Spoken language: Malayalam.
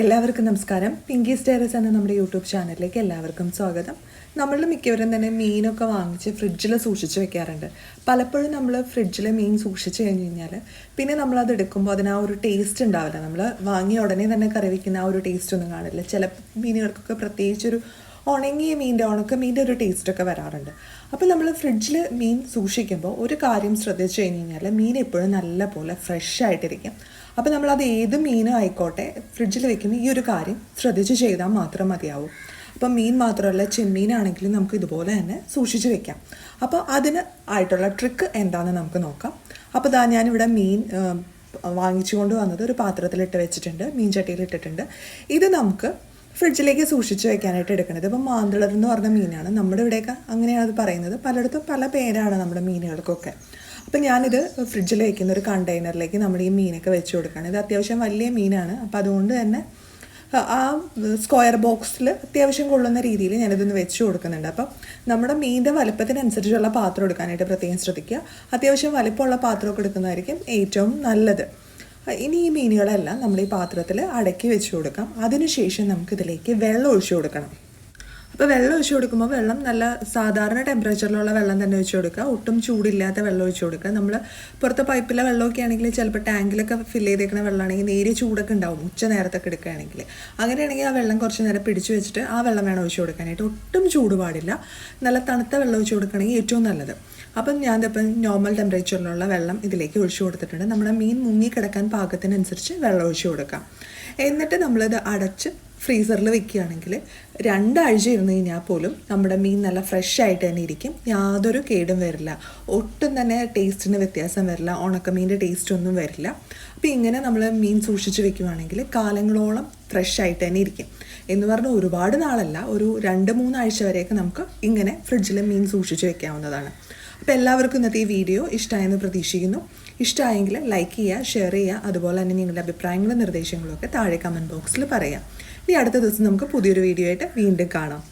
എല്ലാവർക്കും നമസ്കാരം. പിങ്കി സ്റ്റേറസ് എന്ന നമ്മുടെ യൂട്യൂബ് ചാനലിലേക്ക് എല്ലാവർക്കും സ്വാഗതം. നമ്മൾ മിക്കവരും തന്നെ മീനൊക്കെ വാങ്ങിച്ച് ഫ്രിഡ്ജിൽ സൂക്ഷിച്ച് വെക്കാറുണ്ട്. പലപ്പോഴും നമ്മൾ ഫ്രിഡ്ജിൽ മീൻ സൂക്ഷിച്ച് കഴിഞ്ഞ് കഴിഞ്ഞാൽ പിന്നെ നമ്മൾ അത് എടുക്കുമ്പോൾ അതിന് ആ ഒരു ടേസ്റ്റ് ഉണ്ടാവില്ല. നമ്മൾ വാങ്ങിയ ഉടനെ തന്നെ കറി വയ്ക്കുന്ന ആ ഒരു ടേസ്റ്റ് ഒന്നും കാണില്ല. ചില മീനുകൾക്കൊക്കെ പ്രത്യേകിച്ചൊരു ഉണങ്ങിയ മീന്റെ ഉണക്ക മീന്റെ ഒരു ടേസ്റ്റൊക്കെ വരാറുണ്ട്. അപ്പോൾ നമ്മൾ ഫ്രിഡ്ജിൽ മീൻ സൂക്ഷിക്കുമ്പോൾ ഒരു കാര്യം ശ്രദ്ധിച്ചു കഴിഞ്ഞ് കഴിഞ്ഞാൽ മീൻ എപ്പോഴും നല്ല പോലെ ഫ്രഷ് ആയിട്ടിരിക്കും അപ്പോൾ നമ്മളത് ഏത് മീനും ആയിക്കോട്ടെ ഫ്രിഡ്ജിൽ വെക്കുന്ന ഈ ഒരു കാര്യം ശ്രദ്ധിച്ച് ചെയ്താൽ മാത്രം മതിയാവും. അപ്പം മീൻ മാത്രമല്ല ചെമ്മീനാണെങ്കിലും നമുക്ക് ഇതുപോലെ തന്നെ സൂക്ഷിച്ച് വെക്കാം. അപ്പോൾ അതിന് ആയിട്ടുള്ള ട്രിക്ക് എന്താണെന്ന് നമുക്ക് നോക്കാം. അപ്പോൾ ഇതാ ഞാനിവിടെ മീൻ വാങ്ങിച്ചു വാങ്ങിച്ചുകൊണ്ട് വന്നത് ഒരു പാത്രത്തിലിട്ട് വെച്ചിട്ടുണ്ട് മീൻ ചട്ടിയിൽ ഇട്ടിട്ടുണ്ട് ഇത് നമുക്ക് ഫ്രിഡ്ജിലേക്ക് സൂക്ഷിച്ച് വെക്കാനായിട്ട് എടുക്കുന്നത്. ഇപ്പം മാന്തളർ എന്ന് പറഞ്ഞ മീനാണ്. നമ്മുടെ ഇവിടെയൊക്കെ അങ്ങനെയാണ് അത് പറയുന്നത്. പലയിടത്തും പല പേരാണ് നമ്മുടെ മീനുകൾക്കൊക്കെ. അപ്പം ഞാനിത് ഫ്രിഡ്ജിൽ വയ്ക്കുന്ന ഒരു കണ്ടെയ്നറിലേക്ക് നമ്മൾ ഈ മീനൊക്കെ വെച്ച് കൊടുക്കുകയാണ്. ഇത് അത്യാവശ്യം വലിയ മീനാണ്. അപ്പം അതുകൊണ്ട് തന്നെ ആ സ്ക്വയർ ബോക്സിൽ അത്യാവശ്യം കൊള്ളുന്ന രീതിയിൽ ഞാനിതൊന്ന് വെച്ച് കൊടുക്കുന്നുണ്ട്. അപ്പം നമ്മുടെ മീന്റെ വലുപ്പത്തിനനുസരിച്ചുള്ള പാത്രം എടുക്കാനായിട്ട് പ്രത്യേകം ശ്രദ്ധിക്കുക. അത്യാവശ്യം വലുപ്പമുള്ള പാത്രമൊക്കെ എടുക്കുന്നതായിരിക്കും ഏറ്റവും നല്ലത്. ഇനി ഈ മീനുകളെല്ലാം നമ്മൾ ഈ പാത്രത്തിൽ അടക്കി വെച്ച് കൊടുക്കാം. അതിനുശേഷം നമുക്കിതിലേക്ക് വെള്ളം ഒഴിച്ചു കൊടുക്കണം. അപ്പോൾ വെള്ളം ഒഴിച്ചു കൊടുക്കുമ്പോൾ വെള്ളം നല്ല സാധാരണ ടെമ്പറേച്ചറിലുള്ള വെള്ളം തന്നെ ഒഴിച്ചു കൊടുക്കുക. ഒട്ടും ചൂടില്ലാത്ത വെള്ളം ഒഴിച്ചു കൊടുക്കുക. നമ്മൾ പുറത്തെ പൈപ്പിലെ വെള്ളമൊക്കെ ആണെങ്കിൽ ചിലപ്പോൾ ടാങ്കിലൊക്കെ ഫില്ല് ചെയ്തേക്കുന്ന വെള്ളമാണെങ്കിൽ നേരിയ ചൂടൊക്കെ ഉണ്ടാവും ഉച്ച നേരത്തൊക്കെ എടുക്കുകയാണെങ്കിൽ. അങ്ങനെയാണെങ്കിൽ ആ വെള്ളം കുറച്ച് നേരം പിടിച്ചു വെച്ചിട്ട് ആ വെള്ളം വേണം ഒഴിച്ചു കൊടുക്കാനായിട്ട്. ഒട്ടും ചൂട് പാടില്ല. നല്ല തണുത്ത വെള്ളം ഒഴിച്ചു കൊടുക്കുകയാണെങ്കിൽ ഏറ്റവും നല്ലത്. അപ്പം ഞാൻ ഇപ്പം നോർമൽ ടെമ്പറേച്ചറിലുള്ള വെള്ളം ഇതിലേക്ക് ഒഴിച്ചു കൊടുത്തിട്ടുണ്ട്. നമ്മുടെ മീൻ മുങ്ങി കിടക്കാൻ പാകത്തിനനുസരിച്ച് വെള്ളം ഒഴിച്ചു കൊടുക്കാം. എന്നിട്ട് നമ്മളിത് അടച്ച് ഫ്രീസറിൽ വെക്കുകയാണെങ്കിൽ രണ്ടാഴ്ച ഇരുന്ന് കഴിഞ്ഞാൽ പോലും നമ്മുടെ മീൻ നല്ല ഫ്രഷ് ആയിട്ട് തന്നെ ഇരിക്കും. യാതൊരു കേടും വരില്ല. ഒട്ടും തന്നെ ടേസ്റ്റിന് വ്യത്യാസം വരില്ല. ഉണക്കമീന്റെ ടേസ്റ്റ് ഒന്നും വരില്ല. അപ്പോൾ ഇങ്ങനെ നമ്മൾ മീൻ സൂക്ഷിച്ച് വെക്കുകയാണെങ്കിൽ കാലങ്ങളോളം ഫ്രഷ് ആയിട്ട് തന്നെ ഇരിക്കും. എന്ന് പറഞ്ഞാൽ ഒരുപാട് നാളല്ല ഒരു രണ്ട് മൂന്നാഴ്ച വരെയൊക്കെ നമുക്ക് ഇങ്ങനെ ഫ്രിഡ്ജിൽ മീൻ സൂക്ഷിച്ച് വെക്കാവുന്നതാണ്. അപ്പോൾ എല്ലാവർക്കും ഇന്നത്തെ ഈ വീഡിയോ ഇഷ്ടമായെന്ന് പ്രതീക്ഷിക്കുന്നു. ഇഷ്ടമായെങ്കിൽ ലൈക്ക് ചെയ്യുക ഷെയർ ചെയ്യുക അതുപോലെ തന്നെ നിങ്ങളുടെ അഭിപ്രായങ്ങളും നിർദ്ദേശങ്ങളും ഒക്കെ താഴെ കമന്റ് ബോക്സിൽ പറയാം. ഇനി അടുത്ത ദിവസം നമുക്ക് പുതിയൊരു വീഡിയോ ആയിട്ട് വീണ്ടും കാണാം.